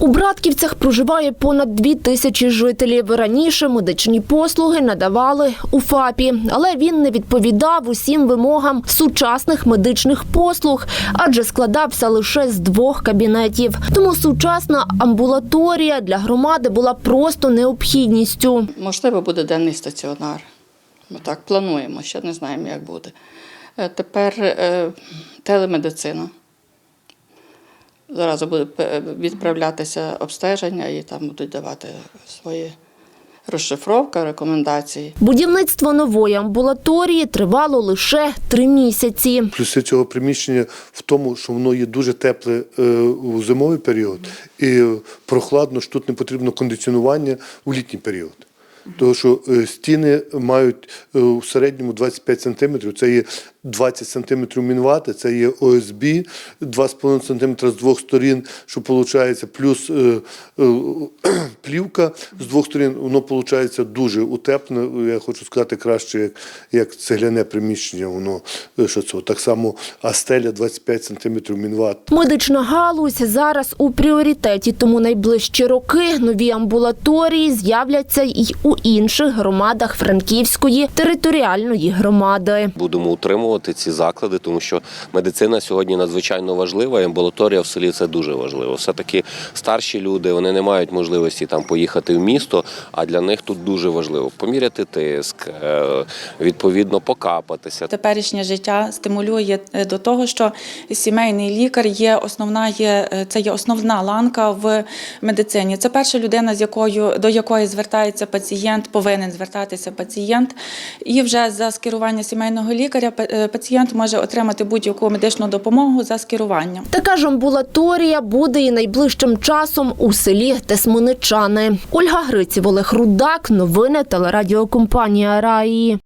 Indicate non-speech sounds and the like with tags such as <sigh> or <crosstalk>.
У Братківцях проживає понад дві тисячі жителів. Раніше медичні послуги надавали у ФАПі, але він не відповідав усім вимогам сучасних медичних послуг, адже складався лише з двох кабінетів. Тому сучасна амбулаторія для громади була просто необхідністю. Можливо, буде денний стаціонар. Ми так плануємо, ще не знаємо, як буде. Е, Тепер е, телемедицина. Зараз буде відправлятися обстеження і там будуть давати свої розшифровка, рекомендації. Будівництво нової амбулаторії тривало лише три місяці. Плюси цього приміщення в тому, що воно є дуже тепле е, у зимовий період і прохладно, що тут не потрібно кондиціонування у літній період. Тому що е, стіни мають е, у середньому 25 сантиметрів. Це є 20 сантиметрів мінвати, це є ОСБ, 2,5 сантиметра з двох сторін, що виходить, плюс е, <clears throat> плівка з двох сторін, воно виходить дуже утеплене. Я хочу сказати краще, як, як цегляне приміщення. Воно що це так само, а стеля 25 сантиметрів мінват. Медична галузь зараз у пріоритеті, тому найближчі роки нові амбулаторії з'являться й у інших громадах Франківської територіальної громади. Будемо утримувати ці заклади, тому що медицина сьогодні надзвичайно важлива, і амбулаторія в селі це дуже важливо. Все таки старші люди вони не мають можливості там поїхати в місто. А для них тут дуже важливо поміряти тиск, е, відповідно покапатися. Теперішнє життя стимулює е, до того, що сімейний лікар є основна, є е, це є основна ланка в медицині. Це перша людина, з якою до якої звертається пацієнт, повинен звертатися пацієнт. І вже за скерування сімейного лікаря е, пацієнт може отримати будь-яку медичну допомогу за скеруванням. Така ж амбулаторія буде і найближчим часом у селі Тесмоничани. Ольга Гриців, Олег Рудак. Новини телерадіокомпанія Раї.